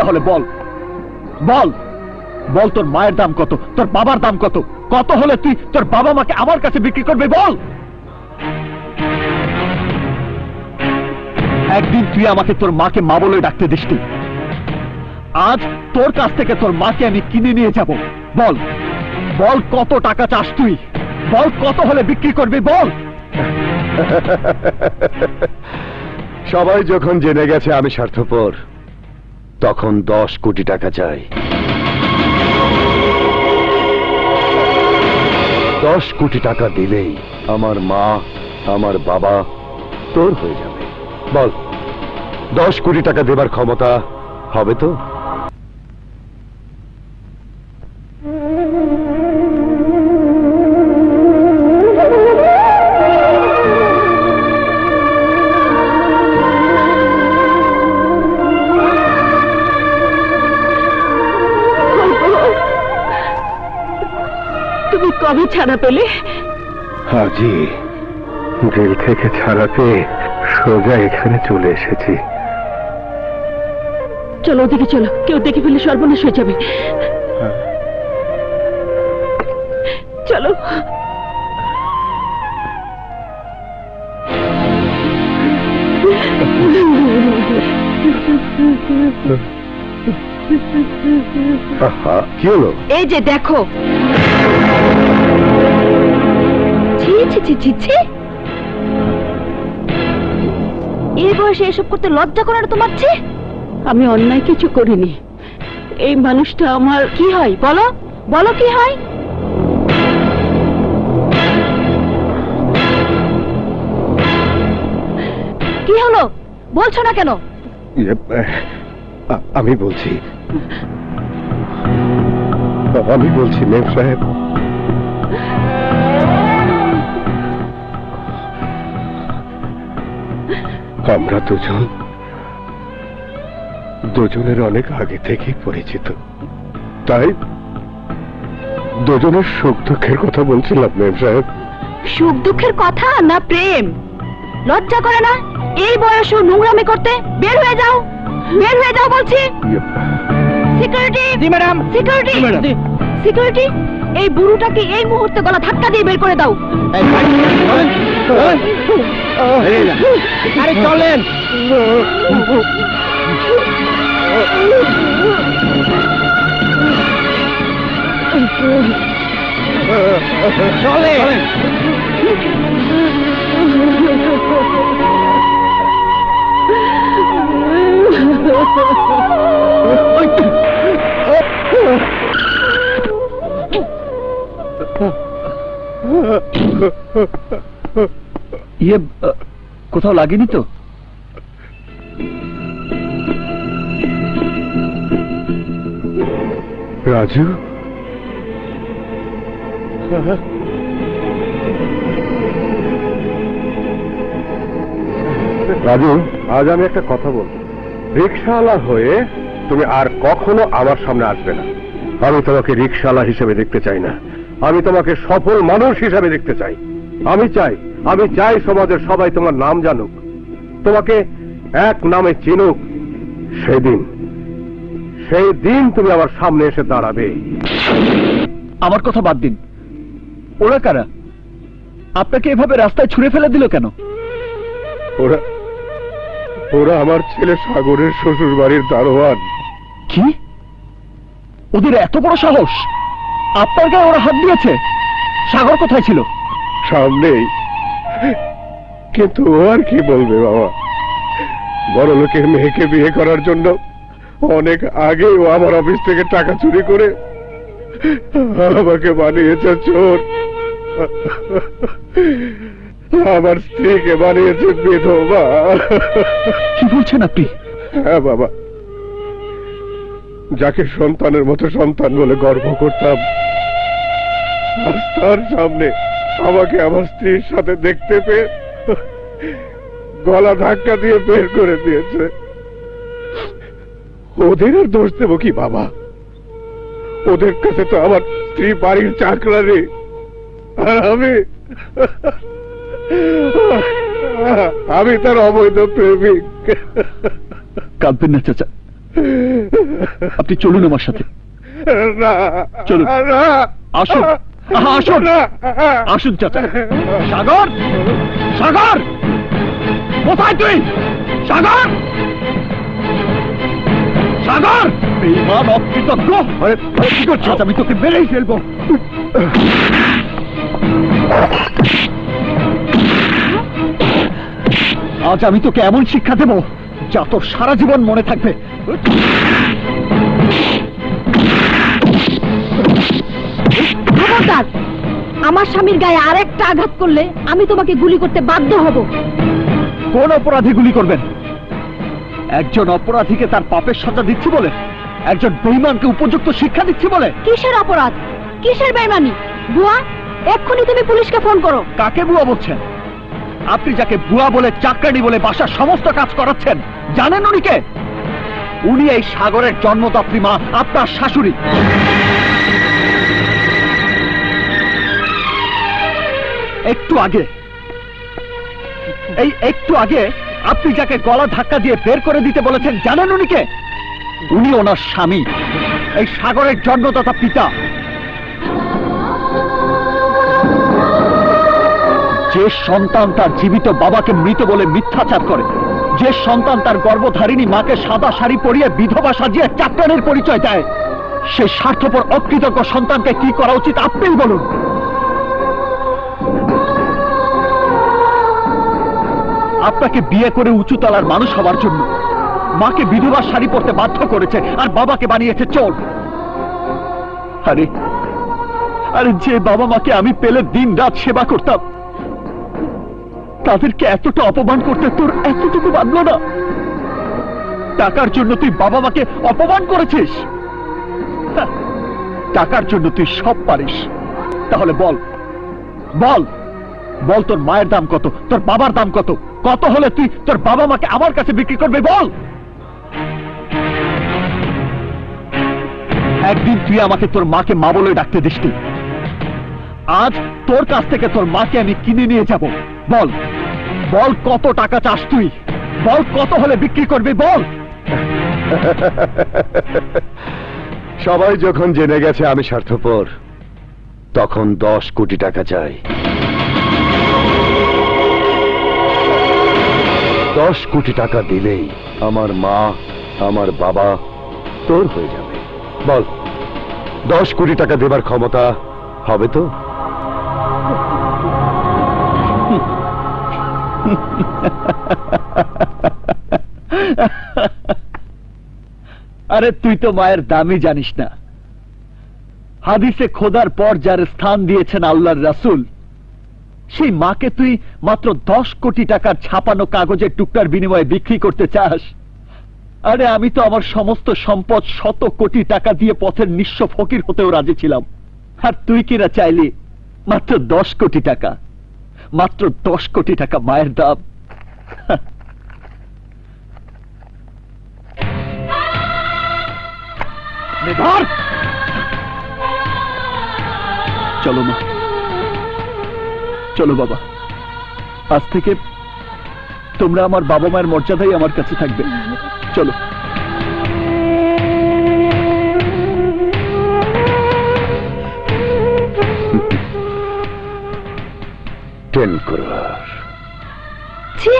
তাহলে বল। বল। বল তোর মায়ের দাম কত, তোর বাবার দাম কত কত হলে তুই তোর বাবা মাকে আমার কাছে বিক্রি করবি, বল। একদিন তুই আমাকে তোর মাকে মা বলে ডাকতে দিসনি। আজ তোর কাছ থেকে তোর মাকে আমি কিনে নিয়ে যাব। বল। বল কত টাকা চাস তুই? বল কত হলে বিক্রি করবি, বল। সবাই যখন জেনে গেছে আমি স্বার্থপর তখন দশ কোটি টাকা চাই। দশ কোটি টাকা দিলেই আমার মা, আমার বাবা তোর হয়ে যাবে। বল, দশ কোটি টাকা দেবার ক্ষমতা হবে তো ছাড়া পেলে? হাজি জেল থেকে ছাড়া পেয়ে সোজা এখানে চলে এসেছি। চলো ওদিকে চলো কেউ দেখে ফেলে সর্বনাশ হয়ে যাবে। চলো। আহা, কি হলো? এই যে দেখো। ছি ছি ছি ছি ছি এই বয়সে এসব করতে লজ্জা করে না তোমার ছি আমি অন্যায় কিছু করিনি। এই মানুষটা আমার কি হয়? বলো বলো কি হয়? কি হলো? বলছো না কেন? আমি বলছি আমি বলছি মেম সাহেব আমরা দুজন দুজনের অনেক আগে থেকেই পরিচিত। তাই দুজনের সুখ দুঃখের কথা বলছিলাম মেম সাহেব। সুখ দুঃখের কথা না প্রেম? লজ্জা করে না? এই বয়সেও নোংরামি করতে বের হয়ে যাও। বের হয়ে যাও বলছি। সিকিউরিটি জি ম্যাডাম। সিকিউরিটি জি, ম্যাডাম। সিকিউরিটি এই বুড়োটাকে এই মুহূর্তে গলা ধাক্কা দিয়ে বের করে দাও। আরে চলেন। চলেন। ইয়ে কোথাও লাগেনি তো? রাজু? রাজু, আজ আমি একটা কথা বলব। রিক্সাওয়ালা হয়ে তুমি আর কখনো আমার সামনে আসবে না। আমি তোমাকে রিক্সাওয়ালা হিসেবে দেখতে চাই না। আমি তোমাকে সফল মানুষ হিসেবে দেখতে চাই। আমি চাই আমি চাই সমাজের সবাই তোমার নাম জানুক। তোমাকে এক নামে চিনুক সেদিন। সেই দিন তুমি আমার সামনে এসে দাঁড়াবে। আমার কথা বাদ দিন। ওরা কারা? আপনাকে এভাবে রাস্তায় ছুঁড়ে ফেলে দিল কেন? ওরা ওরা আমার ছেলে সাগরের শ্বশুর বাড়ির দারোয়ান। কি? ওদের এত বড় সাহস? আপনার গায়ে ওরা হাত দিয়েছে? সাগর কোথায় ছিল? সামনেই কিন্তু ও আর কি বলবে বাবা? বড় লোকের মেয়েকে বিয়ে করার জন্য অনেক আগে ও আমার অফিস থেকে টাকা চুরি করে আমাকে বানিয়েছে চোর। আমার স্ত্রীকে বানিয়েছে বিধবা। কি বলছেন আপনি? হ্যাঁ বাবা। যাকে সন্তানের মতো সন্তান বলে গর্ব করতাম তার সামনে আমাকে আমার স্ত্রীর সাথে দেখতে পেয়ে গলা ধাক্কা দিয়ে বের করে দিয়েছে। ওদের আর দোষ দেবো কি বাবা? ওদের কাছে তো আমার স্ত্রী বাড়ির চাকরানি আর আমি আমি তার অবৈধ প্রেমিক। কাঁদবেন না চাচা। আপনি চলুন আমার সাথে। চলুন। আসুন। আসুন। আসুন চাচা। সাগর! সাগর! কোথায় তুই? সাগর! সাগর! বেইমান অকৃতজ্ঞ। কি আমি তোকে মেরেই ফেলব। আজ আমি তোকে এমন শিক্ষা দেব যা তোর সারা জীবন মনে থাকবে। খবরদার আমার স্বামীর গায়ে আরেকটা আঘাত করলে আমি তোমাকে গুলি করতে বাধ্য হব। কোন অপরাধী গুলি করবেন? একজন অপরাধীকে তার পাপের সাজা দিচ্ছি বলে একজন বেইমানকে উপযুক্ত শিক্ষা দিচ্ছি বলে? কিসের অপরাধ? কিসের বেমানি বুয়া এক্ষুনি তুমি পুলিশকে ফোন করো। কাকে বুয়া বলছেন? আপনি যাকে বুয়া বলে চাকরানি বলে বাসার সমস্ত কাজ করাচ্ছেন জানেন উনি কে? উনি এই সাগরের জন্মদাত্রী মা আপনার শাশুড়ি। একটু আগে। এই একটু আগে আপনি যাকে গলা ধাক্কা দিয়ে বের করে দিতে বলেছেন, জানেন উনি কে? উনি ওনার স্বামী, এই সাগরের জন্মদাতা পিতা। যে সন্তান তার জীবিত বাবাকে মৃত বলে মিথ্যাচার করে, যে সন্তান তার গর্ভধারিণী মাকে সাদা শাড়ি পরিয়ে বিধবা সাজিয়ে চাকরানের পরিচয় দেয়, সে স্বার্থপর অকৃতজ্ঞ সন্তানকে কি করা উচিত আপনিই বলুন। আপনাকে বিয়ে করে উঁচু তলার মানুষ হওয়ার জন্য। মাকে বিধবা শাড়ি পরতে বাধ্য করেছে আর বাবাকে বানিয়েছে চোর। আরে আরে যে বাবা মাকে আমি পেলে দিন রাত সেবা করতাম তাদেরকে এতটা অপমান করতে তোর এতটুকু বাঁধলো না? টাকার জন্য তুই বাবা মাকে অপমান করেছিস? হ্যাঁ, টাকার জন্য তুই সব পারিস। তাহলে বল বল বল তোর মায়ের দাম কত তোর বাবার দাম কত? কত হলে তুই তোর বাবা মাকে আমার কাছে বিক্রি করবে বল? একদিন তুই আমাকে তোর মাকে মা বলে ডাকতে দিসনি। আজ তোর কাছ থেকে তোর মাকে আমি কিনে নিয়ে যাব। বল বল কত টাকা চাস তুই? বল কত হলে বিক্রি করবি বল? সবাই যখন জেনে গেছে আমি স্বার্থপর, তখন দশ কোটি টাকা চাই। দশ কোটি টাকা দিলেই আমার মা, আমার বাবা তোর হয়ে যাবে। বল, দশ কোটি টাকা দেবার ক্ষমতা হবে তো? আরে তুই তো মায়ের দামই জানিস না। হাদিসে খোদার পর যার স্থান দিয়েছেন আল্লাহর রাসূল সেই মাকে তুই মাত্র দশ কোটি টাকার ছাপানো কাগজের টুকটার বিনিময়ে বিক্রি করতে চাস? আরে আমি তো আমার সমস্ত সম্পদ শত কোটি টাকা দিয়ে পথের নিঃস্ব ফকির হতেও রাজি ছিলাম। আর তুই কিনা চাইলি মাত্র দশ কোটি টাকা? মাত্র দশ কোটি টাকা মায়ের দাম? চলো মা। চলো বাবা। আজ থেকে তোমরা আমার বাবা মায়ের মর্যাদাই আমার কাছে থাকবে। চলো। টেন ছি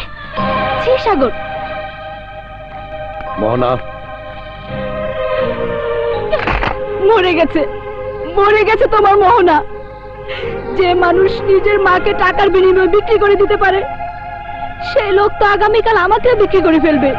ছি সাগর। মোহনা। মরে গেছে মরে গেছে তোমার মোহনা। যে মানুষ নিজের মাকে টাকার বিনিময়ে বিক্রি করে দিতে পারে, সেই লোক তো আগামীকাল আমাকে বিক্রি করে ফেলবে।